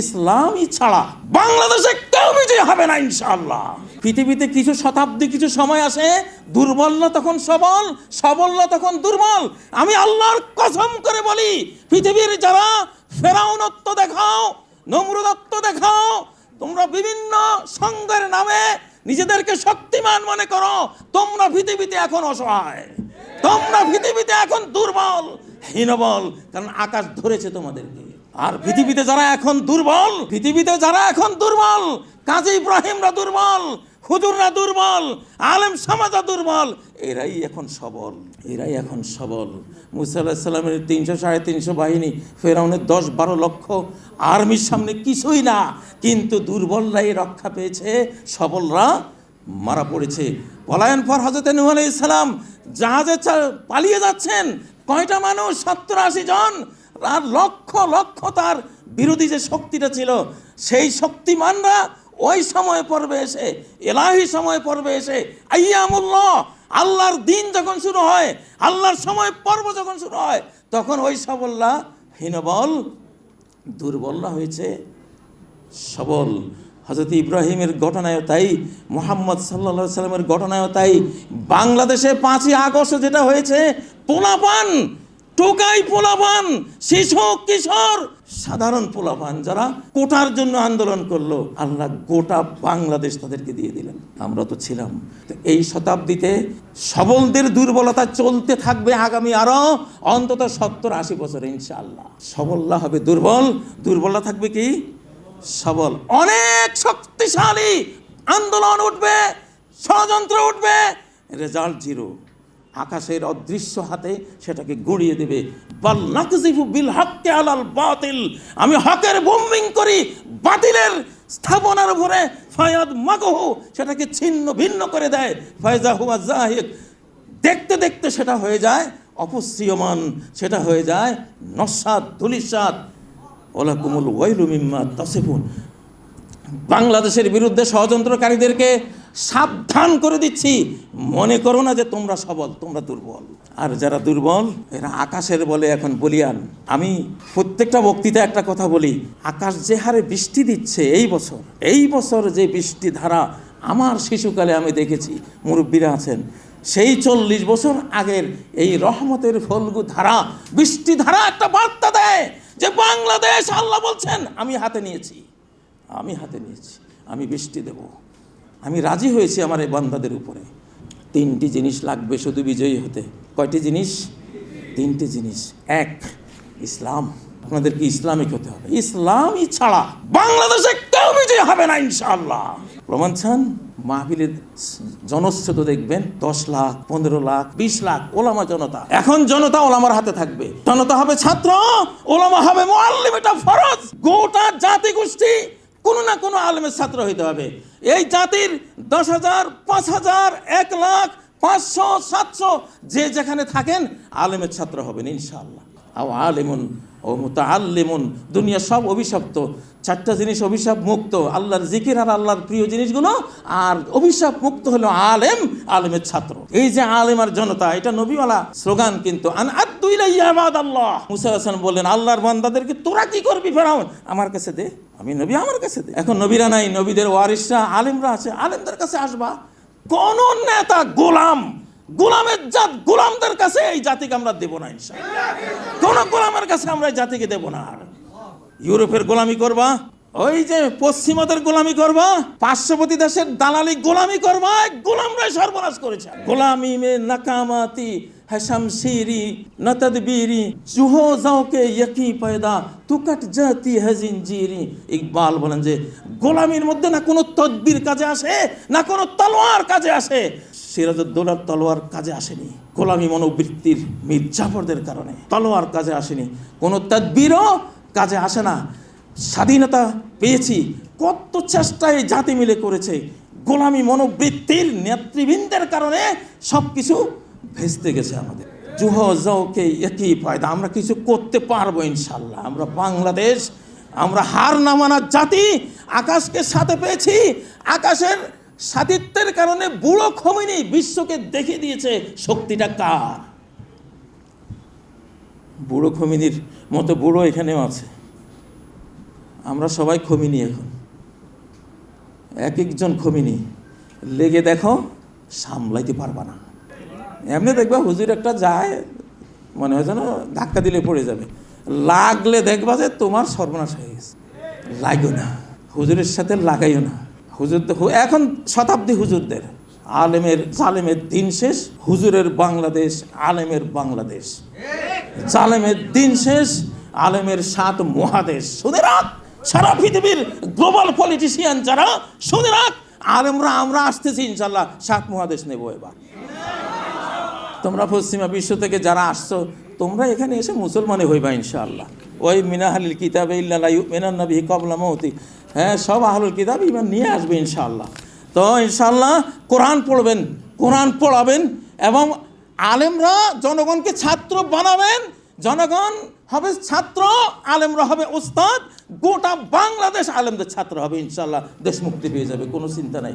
ইসলামই ছাড়া বাংলাদেশে কেউ বিজয় হবে না ইনশাল্লাহ পৃথিবীতে কিছু শতাব্দী, কিছু সময় আসে দুর্বল না তখন সবল সবল না তখন দুর্বল। আমি আল্লাহর কসম করে বলি, পৃথিবীর যারা ফেরাউনত্ব দেখাও, নমরুদত্ব দেখাও, তোমরা বিভিন্ন সঙ্গের নামে নিজেদেরকে শক্তিমান মনে করো, তোমরা পৃথিবীতে এখন অসহায়। তোমরা পৃথিবীতে এখন দুর্বল, হীনবল, কারণ আকাশ ধরেছে তোমাদেরকে। আর পৃথিবীতে যারা এখন দুর্বল, পৃথিবীতে যারা এখন দুর্বল, কাজী ইব্রাহিমরা দুর্বল, হুজুররা দুর্বল, আলেম সমাজা দুর্বল, এরাই এখন সবল, এরাই এখন সবল। মুসা আলাহিসাল্লামের তিনশো সাড়ে তিনশো বাহিনী, ফেরাউনের দশ বারো লক্ষ আর্মির সামনে কিছুই না, কিন্তু দুর্বলরাই রক্ষা পেয়েছে, সবলরা মারা পড়েছে। পলায়ন ফর হজরত নূহ আলাইহিস সালাম জাহাজে পালিয়ে যাচ্ছেন, কয়টা মানুষ? সত্তর আশি জন। আর লক্ষ লক্ষ তার বিরোধী যে শক্তিটা ছিল, সেই শক্তিমানরা ওই সময় পর্বে এসে, এলাহি সময় পর্বে এসে, আইয়ামুল্লাহ, আল্লাহর দিন যখন শুরু হয়, আল্লাহর সময় পর্ব যখন শুরু হয়, তখন ওই সবলরা হীনবল দুর্বলরা হয়েছে, সবল। হজরত ইব্রাহিমের ঘটনায়ও তাই, মোহাম্মদ সাল্লা সাল্লামের ঘটনায়ও তাই, বাংলাদেশে পাঁচই আগস্ট যেটা হয়েছে, পোলাপান। টোকাই পোলাপান, শিশু কিশোর। সাধারণ পোলাপান যারা কোটার জন্য আন্দোলন করল, আল্লাহ গোটা বাংলাদেশ তাদেরকে দিয়ে দিলেন। আমরা তো ছিলাম। তো এই শতাব্দীতে সবলদের দুর্বলতা চলতে থাকবে আগামী আরও অন্তত সত্তর আশি বছর, ইনশাআল্লাহ। সবলরা হবে দুর্বল। দুর্বলতা থাকবে কি? সবল। অনেক শক্তিশালী আন্দোলন উঠবে, ষড়যন্ত্র উঠবে রেজাল্ট জিরো আকাশের অদৃশ্য হাতে সেটাকে গুঁড়িয়ে দেবে। বাল আলাল বাতিল। আমি হকের বোম্বিং করি বাতিলের স্থাপনার উপরে। ফায়াদ মাগহু সেটাকে ছিন্ন ভিন্ন করে দেয়। ফয়জা হুয়া জাহিদ। দেখতে দেখতে সেটা হয়ে যায় অপসীয়মান, সেটা হয়ে যায় নস্বাদ ধুলিসাদ ওলাকুমুল ওয়াইলু মিম্মা তাসিফুন। বাংলাদেশের বিরুদ্ধে ষড়যন্ত্রকারীদেরকে সাবধান করে দিচ্ছি। মনে করো না যে তোমরা সবল, তোমরা দুর্বল। আর যারা দুর্বল, এরা আকাশের বলে এখন বলিয়ান। আমি প্রত্যেকটা বক্তৃতা একটা কথা বলি, আকাশ যে হারে বৃষ্টি দিচ্ছে এই বছর এই বছর যে বৃষ্টি ধারা আমার শিশুকালে আমি দেখেছি, মুরব্বীরা আছেন, সেই চল্লিশ বছর আগের এই রহমতের ফলগু ধারা, বৃষ্টি ধারা একটা বার্তা দেয় যে বাংলাদেশ আল্লাহ বলছেন, আমি হাতে নিয়েছি, আমি হাতে নিয়েছি, আমি বৃষ্টি দেব। আমি রাজি হয়েছি আমার এই বান্দাদের উপরে। তিনটি জিনিস লাগবে শুধু বিজয়ী হতে। কয়টি জিনিস? তিনটি জিনিস। এক, ইসলাম। আপনাদেরকে ইসলামিক হতে হবে। ইসলামই ছাড়া বাংলাদেশে কেউ বিজয়ী হবে না, ইনশাআল্লাহ। প্রমাণ চান, মাহফিলের জনস্রোত দেখবেন, দশ লাখ, পনেরো লাখ, বিশ লাখ ওলামা জনতা। এখন জনতা ওলামার হাতে থাকবে। জনতা হবে ছাত্র, ওলামা হবে মোয়াল্লিম এটা ফরজ। গোটা জাতি গোষ্ঠী কোনো না কোনো আলমের ছাত্র হইতে হবে। এই জাতির দশ হাজার, পাঁচ হাজার, এক লাখ, পাঁচশো, সাতশো, যে যেখানে থাকেন, আলেমের ছাত্র হবেন, ইনশাআল্লাহ। আও আলেমুন, ও মুতাআল্লিমুন। দুনিয়া সব অভিশপ্ত, চারটা জিনিস অভিশাপ মুক্ত, আল্লাহর জিকির আর আল্লাহর প্রিয় জিনিসগুলো, আর অভিশাপ মুক্ত হলো আলেম, আলেমের ছাত্র। এই যে আলেম আর জনতা, এটা নবীওয়ালা স্লোগান কিন্তু আল্লাহ মুসা হাসান বললেন, আল্লাহর বান্দাদেরকে তোরা কি করবি ফেরাউন? আমার কাছে দে, আমি নবী, আমার কাছে দে। এখন নবীরা নাই, নবীদের ওয়ারিসরা, আলেমরা আছে, আলেমদের কাছে আসবা। কোন নেতা গোলাম গোলামের জাত গোলামদের কাছে এই জাতিকে আমরা দেব না ইনশা কোন গোলামের কাছে আমরা এই জাতিকে দেব না আর। ইউরোপের গোলামি করবা, ওই যে পশ্চিমাদের গোলামি করবা, পার্শ্ববর্তী দেশের দালালি গোলামি করবা গোলামরাই সর্বনাশ করেছে। গোলামি মে নাকামাতি সিরি, নতদবিরি, জুহো যাওকে ইয়কি পয়দা, তুকাট জাতি হাজিন জিরি ইকবাল বলেন যে, গোলামির মধ্যে না কোনো তদবির কাজে আসে, না কোনো তলোয়ার কাজে আসে। সিরাজউদ্দৌলার তলোয়ার কাজে আসেনি, গোলামি মনোবৃত্তির মির্জাফরদের কারণে তলোয়ার কাজে আসেনি, কোনো তদবিরও কাজে আসে না। স্বাধীনতা পেয়েছি, কত চেষ্টা এই জাতি মিলে করেছে, গোলামি মনোবৃত্তির নেতৃবৃন্দের কারণে সব কিছু ভেস্তে গেছে আমাদের। জুহ জওকে একই ফায়দা, আমরা কিছু করতে পারব ইনশাল্লাহ। আমরা বাংলাদেশ, আমরা হার না মানার জাতি, আকাশকে সাথে পেয়েছি। আকাশের সাতিত্বের কারণে বুড়ো খমিনি বিশ্বকে দেখিয়ে দিয়েছে শক্তিটা কার? বুড়ো খমিনির মতো বুড়ো এখানেও আছে। আমরা সবাই খমিনি এখন। এক একজন খমিনি। লেগে দেখো, সামলাইতে পারবা না। এমনি দেখবা হুজুর একটা যায়, মনে হয় যেন ধাক্কা দিলে পড়ে যাবে। লাগলে দেখবা যে তোমার সর্বনাশ হয়ে গেছে। লাগো না। হুজুরের সাথে লাগাইও না। হুজুর এখন শতাব্দী হুজুরদের। আলেমের, জালেমের দিন শেষ, হুজুরের বাংলাদেশ, আলেমের বাংলাদেশ। জালেমের দিন শেষ, আলেমের সাত মহাদেশ। শুনে রাখ, সারা পৃথিবীর গ্লোবাল পলিটিশিয়ান যারা, শুনে রাখ, আলেমরা আমরা আসতেছি ইনশাল্লাহ, সাত মহাদেশ নেব এবার। তোমরা পশ্চিমা বিশ্ব থেকে যারা আসছো, তোমরা এখানে এসে মুসলমানে হইবা ইনশাআল্লাহ। ওই মিনাহালিল কিতাবে ইল্লাহ কবলা মৌতি। হ্যাঁ সব আহলুল কিতাব ইমান নিয়ে আসবে ইনশাআল্লাহ। তো ইনশাআল্লাহ কোরআন পড়বেন, কোরআন পড়াবেন এবং আলেমরা জনগণকে ছাত্র বানাবেন। জনগণ হবে ছাত্র, আলেমরা হবে ওস্তাদ গোটা বাংলাদেশ আলেমদের ছাত্র হবে ইনশাআল্লাহ। দেশ মুক্তি পেয়ে যাবে, কোনো চিন্তা নাই।